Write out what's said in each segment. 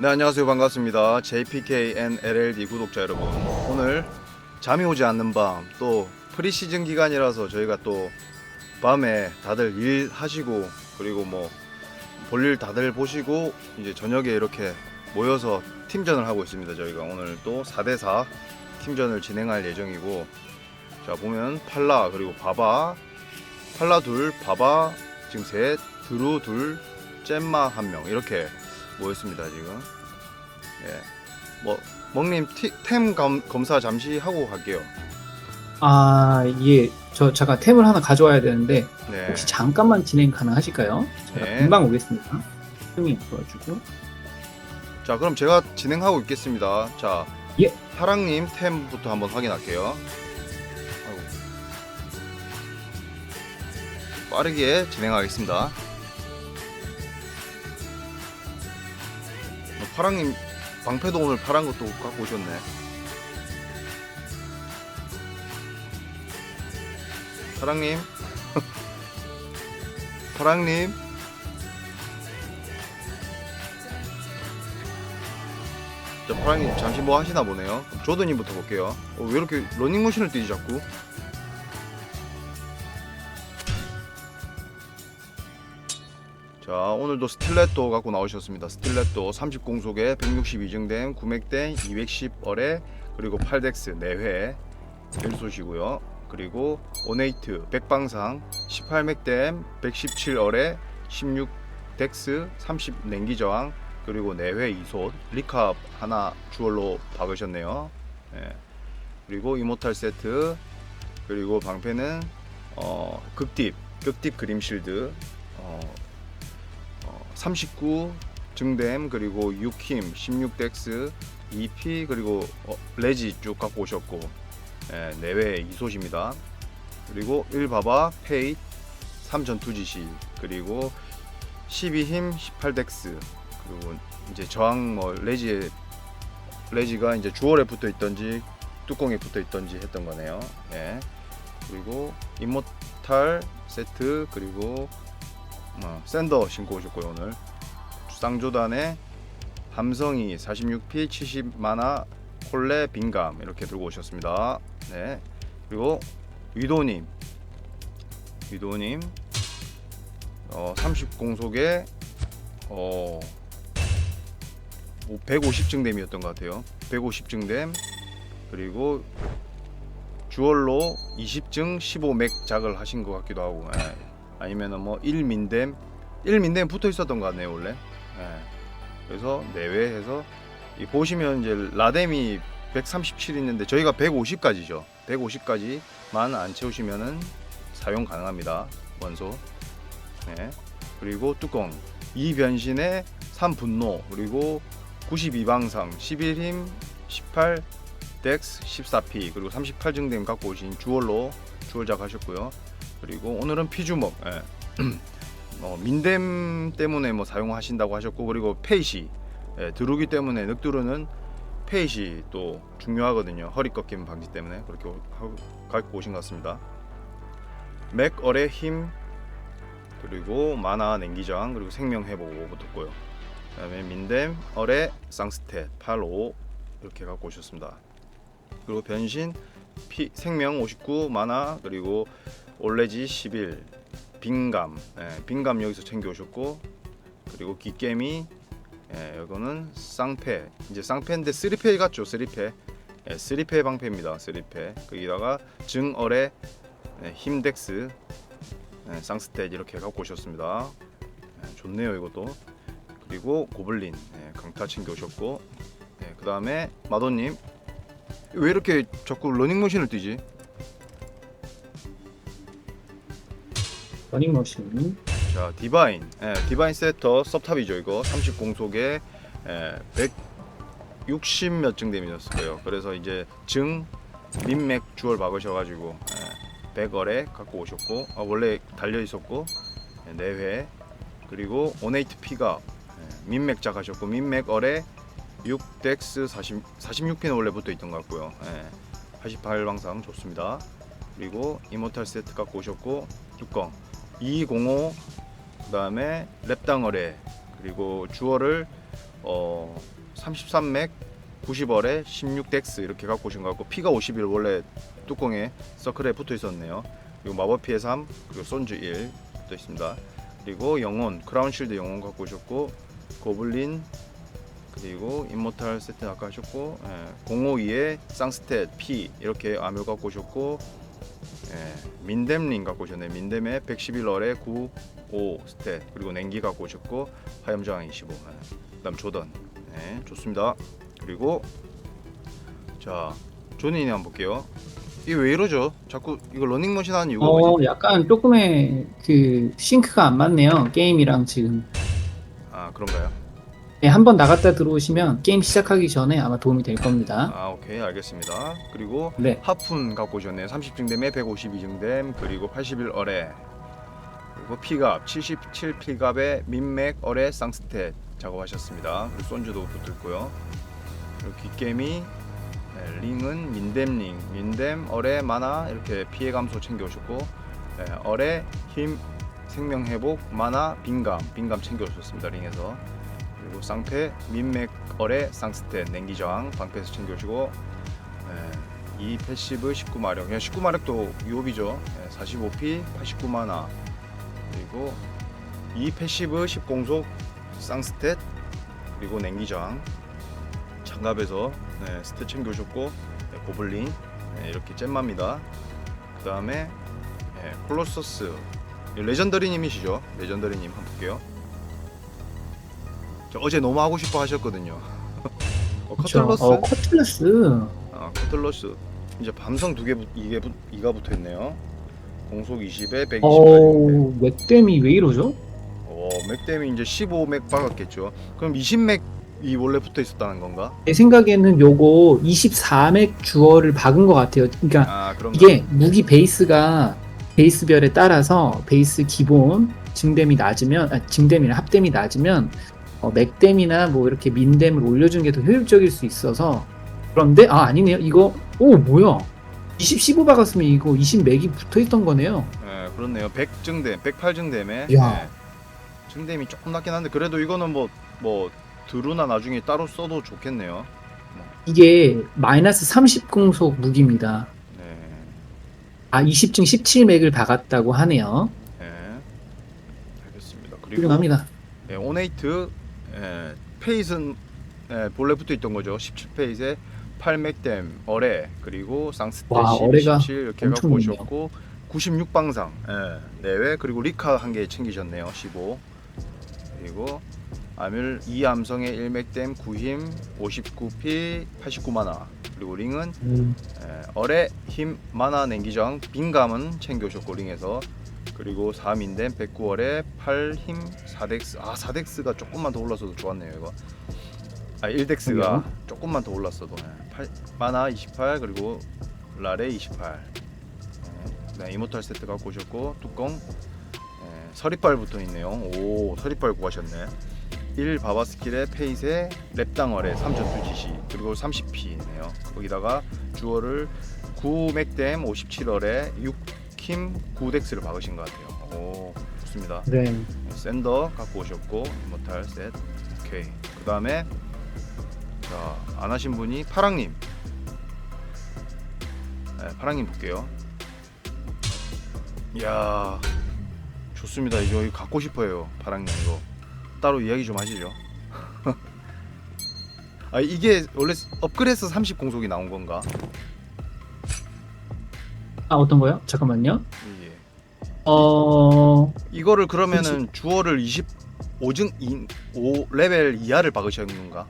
네 안녕하세요. 반갑습니다. JPKNLLD 구독자 여러분. 오늘 잠이 오지 않는 밤 또 프리시즌 기간이라서 저희가 또 밤에 다들 일 하시고 그리고 뭐 볼일 다들 보시고 이제 저녁에 이렇게 모여서 팀전을 하고 있습니다 저희가. 오늘 또 4대4 팀전을 진행할 예정이고 자 보면 팔라 그리고 바바. 팔라 둘 바바. 지금 셋 드루 둘 잼마 한 명. 이렇게 모였습니다 지금 예. 뭐 먹님 티- 템 검, 검사 잠시 하고 갈게요 아, 예. 저 잠깐 템을 하나 가져와야 되는데 네. 혹시 잠깐만 진행 가능하실까요? 제가 네. 금방 오겠습니다. 형님 도와주고. 자 그럼 제가 진행하고 있겠습니다 자 예. 하랑님 템부터 한번 확인할게요 아이고. 빠르게 진행하겠습니다 파랑님 방패도 오늘 파란 것도 갖고 오셨네 파랑님 파랑님 자, 파랑님 잠시 뭐 하시나 보네요. 조드님부터 볼게요. 어, 왜 이렇게 러닝머신을 뛰지 자꾸? 자, 오늘도 스틸렛도 갖고 나오셨습니다. 스틸렛도 30공속에 162증댐, 9맥댐, 210얼에 그리고 8덱스 4회 1소시고요. 그리고 오네이트 백방상 18맥댐, 117얼에 16덱스, 30 냉기 저항, 그리고 4회 2솥 리캅 하나 주얼로 박으셨네요. 예. 그리고 이모탈 세트 그리고 방패는 어, 극딥 극딥 그림 실드 어, 어, 39 증댐 그리고 6힘 16덱스 2P 그리고 어, 레지 쭉 갖고 오셨고 예, 4회 2솥입니다. 그리고 1바바 페이 3전투지시 그리고 12힘 18덱스 그리고 이제 저항 뭐 레지에 레지가 이제 주얼에 붙어 있던지 뚜껑에 붙어 있던지 했던 거네요. 예. 그리고 이모탈 세트 그리고 어, 샌더 신고 오셨고요 오늘 쌍조단에 함성이 46P 70만화 콜레 빈감 이렇게 들고 오셨습니다. 네. 그리고 위도님 위도님 어, 30공속에 어 150증 댐이었던 것 같아요. 150증 댐 그리고 주얼로 20증 15맥 작을 하신 것 같기도 하고 예. 아니면은 뭐 1민댐 1민댐 붙어 있었던 것 같네요 원래 예. 그래서 내외해서 이 보시면 이제 라뎀이 137 있는데 저희가 150까지죠 150까지만 안 채우시면은 사용 가능합니다 원소 예. 그리고 뚜껑 이 변신에 3분노 그리고 92방상 11힘 18 덱스 14P 그리고 38증댐 갖고 오신 주얼로 주얼작 하셨고요 그리고 오늘은 피주먹. 예. 어, 민댐 때문에 뭐 사용하신다고 하셨고 그리고 페이시. 예, 드루기 때문에 늑두루는 페이시 또 중요하거든요. 허리 꺾임 방지 때문에 그렇게 오- 갖고 오신 것 같습니다. 맥얼의 힘 그리고 마나 냉기장 그리고 생명 회복 붙었고요. 그다음에 민댐 얼의 쌍스탯 85 이렇게 갖고 오셨습니다. 그리고 변신 피, 생명 59 마나 그리고 올레지 11 빈감. 예, 빈감 여기서 챙겨 오셨고 그리고 기깨미 예, 이거는 쌍패. 이제 쌍패인데 3패 같죠 3패 예, 3패 방패입니다 3패 거기다가 증얼의 예, 힘덱스 예, 쌍스탯 이렇게 갖고 오셨습니다. 예, 좋네요 이것도. 그리고 고블린 예, 강타 챙겨 오셨고 예, 그 다음에 마도님. 왜 이렇게 자꾸 러닝머신을 뛰지? 러닝머신. 자 디바인. 예, 디바인 세터 섭탑이죠 이거. 30 공속에 예, 160 몇 증댐이었을 거예요. 그래서 이제 증 민맥 주얼 박으셔가지고 예, 100얼에 갖고 오셨고 아, 원래 달려 있었고 예, 4회. 그리고 오네이트 피가 예, 민맥작 하셨고 민맥얼에 6덱스 40, 46피는 원래 붙어 있던 것 같고요. 예, 88방상 좋습니다. 그리고 이모탈 세트 갖고 오셨고 뚜껑 205 그다음에 랩당어레 그리고 주어를 어 33맥 90월에 16덱스 이렇게 갖고 오신 것 같고 피가 51 원래 뚜껑에 서클에 붙어 있었네요. 그리고 마법 피해 3 그리고 손주 1 붙어 있습니다. 그리고 영혼 크라운 실드 영혼 갖고 오셨고 고블린 그리고 인모탈 세트 아까 하셨고 예, 052에 쌍스탯 P 이렇게 아묘 갖고 오셨고 예, 민뎀링 갖고 오셨네. 민뎀에 111월에 9 5 스탯 그리고 냉기 갖고 오셨고 화염저항 25 예, 그다음 조던. 네, 좋습니다. 그리고 자 조닌이 한번 볼게요. 이게 왜 이러죠? 자꾸 이거 러닝머신 하는 이유가 어, 뭐지? 약간 조금의 그 싱크가 안 맞네요. 게임이랑 지금. 아 그런가요 네, 한번 나갔다 들어오시면 게임 시작하기 전에 아마 도움이 될 겁니다. 아 오케이 알겠습니다 그리고 네. 하푼 갖고 오셨네요. 30증댐에 152증댐 그리고 81 어뢰 그리고 피갑 77 피갑에 민맥 어뢰 쌍스탯 작업하셨습니다. 그리고 손주도 붙었고요. 그리고 귓개미 네, 링은 민댐링 민댐 어뢰 마나 이렇게 피해 감소 챙겨 오셨고 네, 어뢰 힘 생명 회복 마나 빈감 빈감 챙겨 오셨습니다. 링에서 그리고 쌍패 민맥 어뢰 쌍스탯 냉기 저항 방패에서 챙겨 오시고 네, 이 패시브 19마력. 그냥 19마력도 유업이죠. 45P 89만화. 그리고 이 패시브 10공속 쌍스탯 그리고 냉기장 장갑에서 네, 스탯 챙겨오셨고 네, 고블린 네, 이렇게 잼마입니다. 그 다음에 네, 콜로서스 이 레전더리님이시죠? 레전더리님 한번 볼게요. 저 어제 너무 하고 싶어 하셨거든요. 어. 커틀러스 어, 커틀러스. 아, 커틀러스 이제 밤성 두개 이게 붙- 이가 붙어 있네요. 공속 20에 128. 어, 맥댐이 왜 이러죠? 어, 맥댐이 이제 15맥 박았겠죠. 그럼 20맥 이 원래 붙어 있었다는 건가? 제 생각에는 요거 24맥 주어를 박은 것 같아요. 그러니까 아? 이게 무기 베이스가 베이스별에 따라서 베이스 기본 증댐이 낮으면 아, 증댐이나 합댐이 낮으면 어, 맥댐이나 뭐 이렇게 민댐을 올려주는 게 더 효율적일 수 있어서 그런데 아 아니네요 이거 오 뭐야 20 15 박았으면 이거 20 맥이 붙어있던 거네요 예, 그렇네요. 100 증댐, 108 증댐에 야. 증댐이 조금 낮긴 한데 그래도 이거는 뭐 뭐 드루나 나중에 따로 써도 좋겠네요. 이게 마이너스 30 공속 무기입니다 네. 아 20증 17 맥을 박았다고 하네요 네. 알겠습니다. 그리고 훌륭합니다 예, 오네이트 예, 페이스는 예, 본래 붙어 있던 거죠. 17페이스에 8맥댐 어뢰 그리고 쌍스테 와, 12, 어뢰가 17 이렇게 엄청 갖고 높네요. 오셨고 96방상 예, 내외 그리고 리카 한 개 챙기셨네요. 15 그리고 아뮬 2암성의 1맥댐 9힘 59P 89만화 그리고 링은 음, 예, 어뢰 힘 마나 냉기장 빈감은 챙겨오셨고 링에서 그리고 3인댐 109월에 8힘 4덱스. 아 4덱스가 조금만 더 올랐어도 좋았네요 이거. 아 1덱스가 그러게요. 조금만 더 올랐어도. 예, 8, 마나 28 그리고 라레 28 예, 네, 이모탈 세트 갖고 오셨고 뚜껑. 예, 서리빨 붙어 있네요. 오 서리빨 구하셨네. 1 바바 스킬에 페이스에 랩당월에 3전투 지시. 그리고 30P네요. 거기다가 주어를 9 맥댐 57월에 6 킴 9덱스를 박으신 것 같아요. 오 좋습니다. 네. 샌더 갖고 오셨고 모탈 셋 오케이. 그 다음에 자안 하신 분이 파랑님. 네, 파랑님 볼게요. 이야 좋습니다. 이거 이거 갖고 싶어요 파랑님 이거. 따로 이야기 좀 하시죠. 아 이게 원래 업그레이드해서 30 공속이 나온 건가 아 어떤 거요? 잠깐만요 이게 어 이거를 그러면은 주어를 25증 5 레벨 이하를 박으신 건가?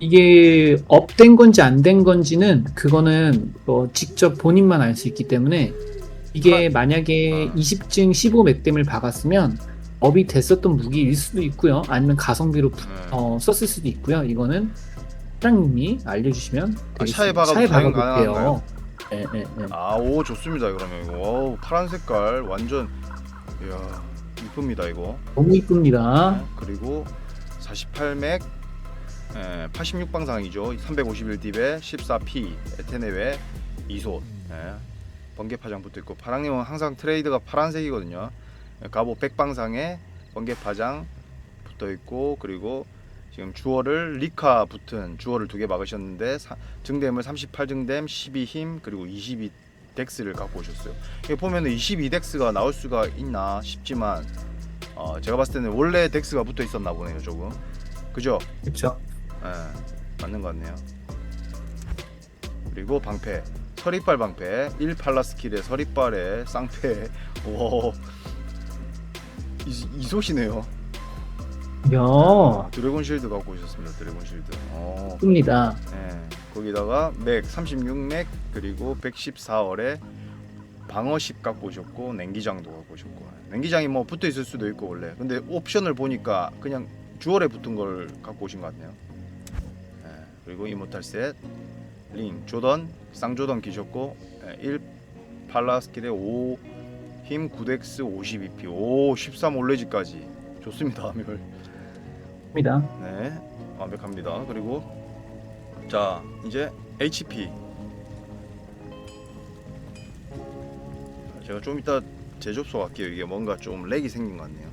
이게 업된 건지 안 된 건지는 그거는 뭐 직접 본인만 알 수 있기 때문에 이게 만약에 아. 20증 15 맥댐을 박았으면 업이 됐었던 무기일 수도 있고요. 아니면 가성비로 부- 네. 어, 썼을 수도 있고요. 이거는 사장님이 알려주시면 아, 되겠습니다. 차에 박아도 사용 가능한가요? 네, 네, 네. 아, 오 좋습니다. 그러면 이거 와우, 파란 색깔 완전 이야 이쁩니다 이거. 너무 이쁩니다. 네, 그리고 48맥 예, 86방상이죠. 351딥에 14P 에테네웨 2솥 예, 번개 파장 붙어 있고 파랑님은 항상 트레이드가 파란색이거든요. 예, 갑오 100방상에 번개 파장 붙어 있고 그리고 지금 주얼을 리카 붙은 주얼을 두개 막으셨는데 사, 증댐을 38 증댐 12 힘 그리고 22 덱스를 갖고 오셨어요. 여기 보면은 22 덱스가 나올 수가 있나 싶지만 어, 제가 봤을 때는 원래 덱스가 붙어 있었나 보네요 조금 그죠? 그렇죠. 예, 맞는 것 같네요. 그리고 방패 서리빨 방패 1 팔라스킬의 서리빨에 쌍패 오 이, 이소시네요. 야, 드래곤 실드 갖고 오셨습니다. 드래곤 실드. 어, 뜹니다. 네. 거기다가 맥 36맥 그리고 114얼에 방어식 갖고 오셨고 냉기장도 갖고 오셨고 냉기장이 뭐 붙어 있을 수도 있고 원래 근데 옵션을 보니까 그냥 주얼에 붙은 걸 갖고 오신 것 같네요. 네. 그리고 이모탈 셋, 링, 조던, 쌍조던 기셨고 네. 1 팔라스킬에 5힘 9덱스 52p 오13 올레지까지 좋습니다 멸. 듭니다. 네, 완벽합니다. 그리고 자 이제 HP 제가 좀 이따 재접속 할게요. 이게 뭔가 좀 렉이 생긴 것 같네요.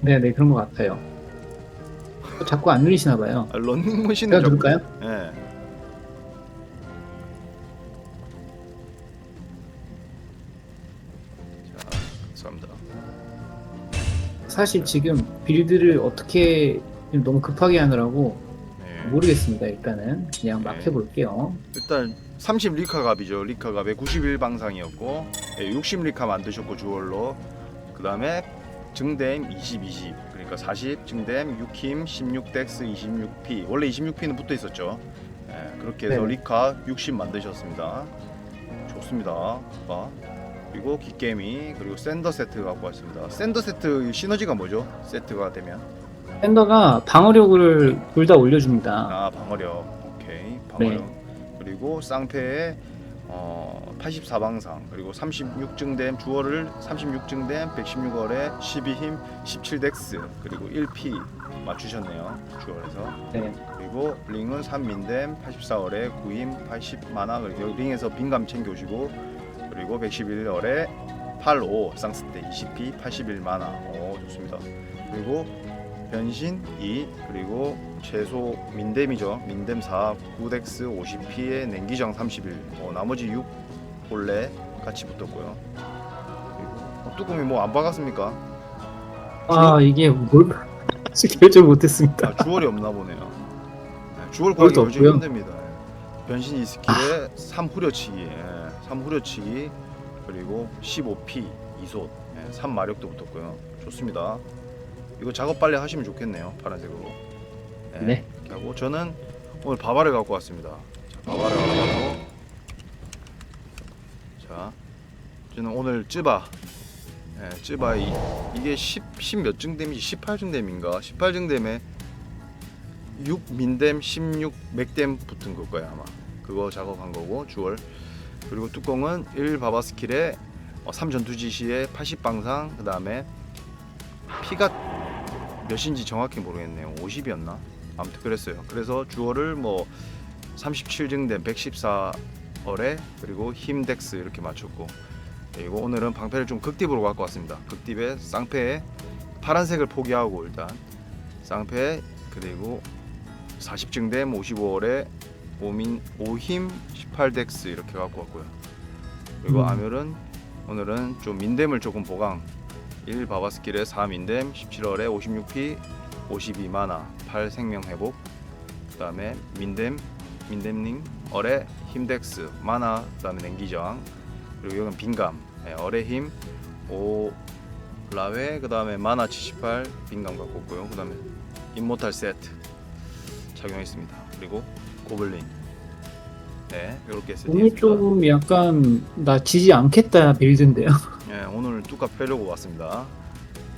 네, 네 그런 것 같아요. 자꾸 안 누리시나 봐요. 아, 런닝머신을 제가 누를까요? 네. 사실 지금 빌드를 어떻게 지금 너무 급하게 하느라고 네. 모르겠습니다. 일단은 그냥 막 네. 해볼게요. 일단 30 리카 갑이죠. 리카 갑에 91 방상이었고 60 리카 만드셨고 주얼로 그 다음에 증댐 20 20 그러니까 40 증댐 6힘 16 덱스 26p 원래 26p는 붙어 있었죠. 예, 그렇게 해서 네. 리카 60 만드셨습니다. 좋습니다. 아, 그리고 기게미 그리고 샌더 세트 갖고 왔습니다. 샌더 세트 시너지가 뭐죠? 세트가 되면 샌더가 방어력을 둘 다 올려줍니다. 아 방어력 오케이 방어력 그리고 쌍패에 어, 84방상 그리고 36증댐 주어를 36증댐 116월에 12힘 17덱스 그리고 1P 맞추셨네요 주얼에서 네. 그리고 링은 3민댐 84월에 9힘 80만화 그리고 링에서 빈감 챙겨오시고 그리고 111월에 85 쌍스 때 20P 81만화. 오 좋습니다. 그리고 변신 2 그리고 최소 민댐이죠. 민댐 4 9덱스 50P에 냉기장 31 어, 나머지 6 본래 같이 붙었고요. 그리고 어, 뚜껑이 뭐 안 박았습니까? 아 이게 뭘 결정 못했습니다. 아, 주얼이 없나 보네요. 네, 주얼 구하기 요즘 없고요. 힘듭니다. 변신 2 스킬에 3 후려치기. 예, 3 후려치기 그리고 15P 이솥. 예, 3 마력도 붙었고요. 좋습니다. 이거 작업 빨리 하시면 좋겠네요 파란색으로. 예, 네. 이렇게 하고 저는 오늘 바바를 갖고 왔습니다. 자, 바바를 갖고 와서 자 저는 오늘 쯔바. 예, 쯔바 이, 이게 10, 10 몇 증댐이지? 18 증 댐인가? 18 증 댐에 6 민댐 16 맥댐 붙은 걸 거야 아마. 그거 작업한 거고 주얼 그리고 뚜껑은 1 바바 스킬에 어, 3 전투지 시에 80 방상 그 다음에 피가 몇인지 정확히 모르겠네요. 50이었나? 아무튼 그랬어요. 그래서 주얼을 뭐 37증댐 114얼에 그리고 힘 덱스 이렇게 맞췄고 그리고 오늘은 방패를 좀 극딥으로 갖고 왔습니다. 극딥에 쌍패에 파란색을 포기하고 일단 쌍패 그리고 40증댐 55월에 5민 5힘 18덱스 이렇게 갖고 왔고요. 그리고 음. 아멸은 오늘은 좀 민댐을 조금 보강 1 바바 스킬에 4 민댐 17월에 56p 52마나 8 생명 회복 그 다음에 민댐 민댐링 얼의 힘덱스 마나 그 다음에 냉기저항 그리고 여기는 빈감 예, 얼의 힘5 라웨 그 다음에 마나 78 빈감 갖고 왔고요. 그 다음에 임모탈 세트 착용했습니다. 그리고 고블린. 네, 이렇게 오늘 세팅했습니다. 좀 약간 나 지지 않겠다 빌드인데요. 예, 오늘 뚜까 펴려고 왔습니다.